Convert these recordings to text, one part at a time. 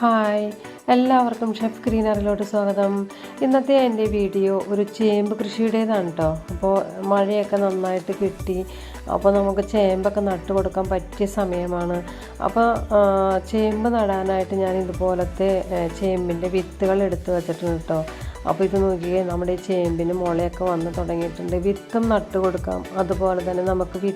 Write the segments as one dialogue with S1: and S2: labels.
S1: Hi എല്ലാവർക്കും chef ഗ്രീനറിലോട്ട് സ്വാഗതം. ഇന്നത്തെ എന്റെ വീഡിയോ ഒരു ചേമ്പ് കൃഷിയുടേതാണ് കേട്ടോ അപ്പോൾ മഴയൊക്കെ നന്നായിട്ട് കിട്ടി. അപ്പോൾ നമുക്ക് ചേമ്പൊക്കെ നട്ടു കൊടുക്കാൻ പറ്റിയ സമയമാണ്. അപ്പോൾ ചേമ്പ് നടാനായിട്ട് ഞാൻ ഇതുപോലത്തെ ചേമ്പിന്റെ വിത്തുകൾ എടുത്ത് വെച്ചിട്ടുണ്ട് കേട്ടോ അപ്പോൾ ഇത് നോക്കിയേ നമ്മുടെ ചേമ്പിന് മുളയൊക്കെ വന്ന് തുടങ്ങിയിട്ടുണ്ട്. വിത്തും നട്ടു കൊടുക്കാം അതുപോലെ തന്നെ നമുക്ക് വി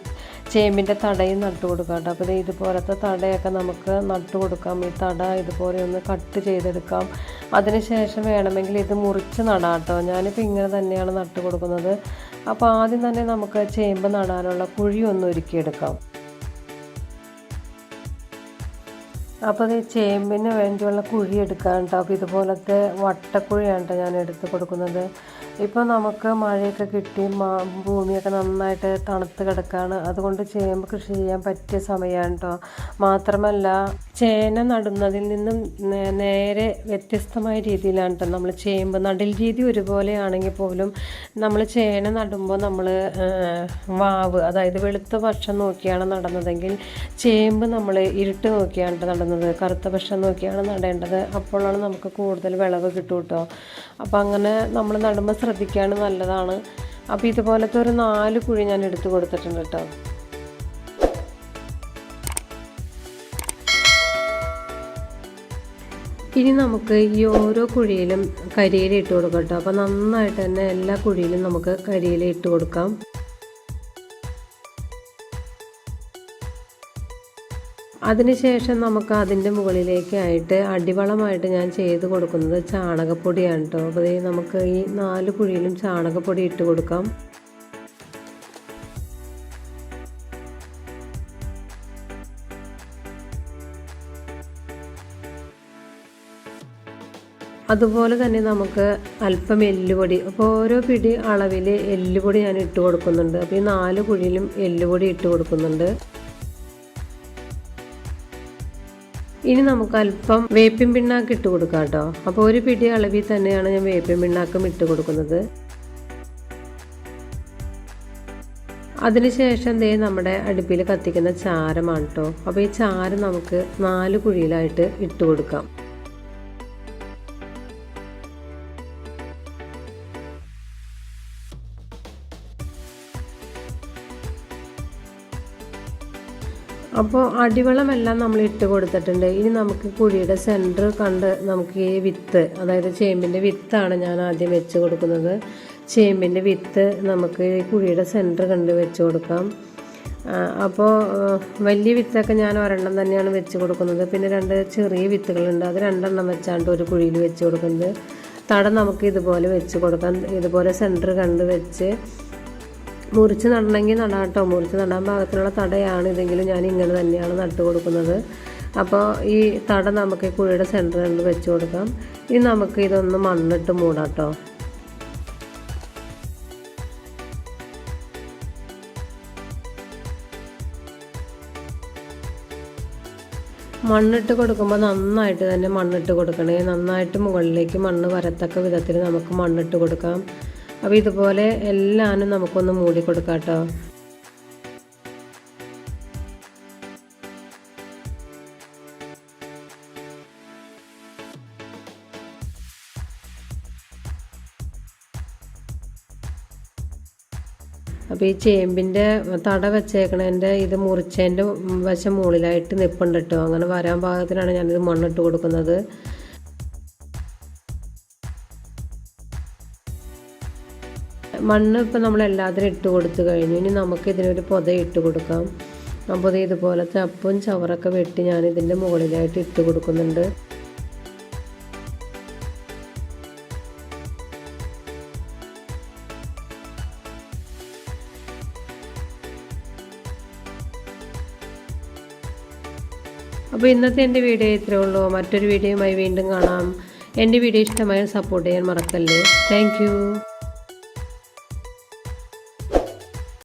S1: ചേമ്പിന്റെ തടയും നട്ടു കൊടുക്കാം കേട്ടോ അപ്പോൾ ഇതുപോലത്തെ തടയൊക്കെ നമുക്ക് നട്ടു കൊടുക്കാം ഈ തട ഇതുപോലെ ഒന്ന് കട്ട് ചെയ്തെടുക്കാം. അതിനുശേഷം വേണമെങ്കിൽ ഇത് മുറിച്ച് നടാം കേട്ടോ. ഞാനിപ്പോൾ ഇങ്ങനെ തന്നെയാണ് നട്ടു കൊടുക്കുന്നത് അപ്പോൾ ആദ്യം തന്നെ നമുക്ക് ചേമ്പ് നടാനുള്ള കുഴി ഒന്ന് ഒരുക്കിയെടുക്കാം. അപ്പോൾ ഇത് ചേമ്പിന് വേണ്ടിയുള്ള കുഴി എടുക്കാൻ കേട്ടോ അപ്പോൾ ഇതുപോലത്തെ വട്ടക്കുഴിയാണ് കേട്ടോ ഞാൻ എടുത്ത് കൊടുക്കുന്നത്. ഇപ്പോൾ നമുക്ക് മഴയൊക്കെ കിട്ടി ഭൂമിയൊക്കെ നന്നായിട്ട് തണുത്ത് കിടക്കുകയാണ് അതുകൊണ്ട് ചേമ്പ് കൃഷി ചെയ്യാൻ പറ്റിയ സമയമാണ് കേട്ടോ മാത്രമല്ല ചേന നടുന്നതിൽ നിന്നും നേരെ വ്യത്യസ്തമായ രീതിയിലാണ് കേട്ടോ നമ്മൾ ചേമ്പ് നടൽ രീതി ഒരുപോലെയാണെങ്കിൽ പോലും നമ്മൾ ചേന നടുമ്പോൾ നമ്മൾ വാവ് അതായത് വെളുത്ത പക്ഷം നോക്കിയാണ് നടന്നതെങ്കിൽ ചേമ്പ് നമ്മൾ ഇരുട്ട് നോക്കിയാണ് നടുന്നത്. കറുത്ത പക്ഷം നോക്കിയാണ് നടേണ്ടത്. അപ്പോഴാണ് നമുക്ക് കൂടുതൽ വിളവ് കിട്ടും കേട്ടോ അപ്പോൾ അങ്ങനെ നമ്മൾ നടുമ്പോൾ ശ്രദ്ധിക്കുകയാണ് നല്ലതാണ്. അപ്പോൾ ഇതുപോലത്തെ ഒരു നാല് കുഴി ഞാൻ എടുത്തു കൊടുത്തിട്ടുണ്ട് കേട്ടോ. ഇനി നമുക്ക് ഈ ഓരോ കുഴിയിലും കരിയില ഇട്ട് കൊടുക്കാം കേട്ടോ. അപ്പോൾ നന്നായിട്ട് തന്നെ എല്ലാ കുഴിയിലും നമുക്ക് കരിയില ഇട്ട് കൊടുക്കാം. അതിനുശേഷം നമുക്ക് അതിന്റെ മുകളിലേക്കായിട്ട് അടിവളമായിട്ട് ഞാൻ ചെയ്ത് കൊടുക്കുന്നത് ചാണകപ്പൊടിയാണ് കേട്ടോ അപ്പോൾ നമുക്ക് ഈ നാല് കുഴിയിലും ചാണകപ്പൊടി ഇട്ട് കൊടുക്കാം. അതുപോലെ തന്നെ നമുക്ക് അല്പം എല്ലുപൊടി അപ്പോൾ ഓരോ പിടി അളവിൽ എല്ലുപൊടി ഞാൻ ഇട്ട് കൊടുക്കുന്നുണ്ട്. അപ്പോൾ ഈ നാല് കുഴിയിലും എല്ലുപൊടി ഇട്ട് കൊടുക്കുന്നുണ്ട്. ഇനി നമുക്ക് അല്പം വേപ്പിൻ പിണ്ണാക്ക് ഇട്ട് കൊടുക്കാം കേട്ടോ. അപ്പോൾ ഒരു പിടി അളവിൽ തന്നെയാണ് ഞാൻ വേപ്പിൻ പിണ്ണാക്കും ഇട്ട് കൊടുക്കുന്നത്. അതിനുശേഷം ദേ നമ്മുടെ അടുപ്പിൽ കത്തിക്കുന്ന ചാരമാണ് കേട്ടോ. അപ്പോൾ ഈ ചാരം നമുക്ക് നാല് കുഴിയിലായിട്ട് ഇട്ട് കൊടുക്കാം. അപ്പോൾ അടിവളമെല്ലാം നമ്മൾ ഇട്ട് കൊടുത്തിട്ടുണ്ട്. ഇനി നമുക്ക് കുഴിയുടെ സെന്റർ കണ്ട് നമുക്ക് ഈ വിത്ത് അതായത് ചേമ്പിന്റെ വിത്താണ് ഞാൻ ആദ്യം വെച്ച് കൊടുക്കുന്നത്. ചേമ്പിന്റെ വിത്ത് നമുക്ക് ഈ കുഴിയുടെ സെന്റർ കണ്ട് വെച്ച് കൊടുക്കാം. അപ്പോൾ വലിയ വിത്തൊക്കെ ഞാൻ ഒരെണ്ണം തന്നെയാണ് വെച്ച് കൊടുക്കുന്നത്. പിന്നെ രണ്ട് ചെറിയ വിത്തുകളുണ്ട്. അത് രണ്ടെണ്ണം വെച്ചാണ്ട് ഒരു കുഴിയിൽ വെച്ച് കൊടുക്കുന്നത് തടം നമുക്ക് ഇതുപോലെ വെച്ച് കൊടുക്കാം. ഇതുപോലെ സെന്റർ കണ്ട് വെച്ച് മുറിച്ച് നടണമെങ്കിൽ നടാം കേട്ടോ. മുറിച്ച് നടാൻ പാകത്തിനുള്ള തടയാണ് ഇതെങ്കിലും ഞാൻ ഇങ്ങനെ തന്നെയാണ് നട്ട് കൊടുക്കുന്നത്. അപ്പോൾ ഈ തട നമുക്ക് കുഴിയുടെ സെന്ററിൽ വെച്ച് കൊടുക്കാം. ഇനി നമുക്ക് ഇതൊന്ന് മണ്ണിട്ട് മൂടാം കേട്ടോ. മണ്ണിട്ട് കൊടുക്കുമ്പോൾ നന്നായിട്ട് തന്നെ മണ്ണിട്ട് കൊടുക്കണേ. നന്നായിട്ട് മുകളിലേക്ക് മണ്ണ് വരത്തക്ക വിധത്തിൽ നമുക്ക് മണ്ണിട്ട് കൊടുക്കാം. അപ്പോൾ ഇതുപോലെ എല്ലാനും നമുക്കൊന്ന് മൂടി കൊടുക്കാം കേട്ടോ. അപ്പോൾ ഈ ചേമ്പിന്റെ തട വെച്ചേക്കണതിന്റെ ഇത് മുറിച്ചതിന്റെ വശം മുകളിലായിട്ട് നിൽപ്പുണ്ട് കേട്ടോ. അങ്ങനെ വരാൻ പാകത്തിനാണ് ഞാനിത് മണ്ണിട്ട് കൊടുക്കുന്നത്. മണ്ണ് ഇപ്പം നമ്മൾ എല്ലാത്തിനും ഇട്ട് കൊടുത്തു കഴിഞ്ഞു. ഇനി നമുക്ക് ഇതിനൊരു പൊത ഇട്ട് കൊടുക്കാം. അപ്പോൾ ഇതുപോലത്തെ അപ്പവും ചവറൊക്കെ വെട്ടി ഞാൻ ഇതിന്റെ മുകളിലായിട്ട് ഇട്ട് കൊടുക്കുന്നുണ്ട്. അപ്പോൾ ഇന്നത്തെ എന്റെ വീഡിയോ ഇത്രയേ ഉള്ളൂ. മറ്റൊരു വീഡിയോയുമായി വീണ്ടും കാണാം. എന്റെ വീഡിയോ ഇഷ്ടമായ സപ്പോർട്ട് ചെയ്യാൻ മറക്കല്ലേ. താങ്ക്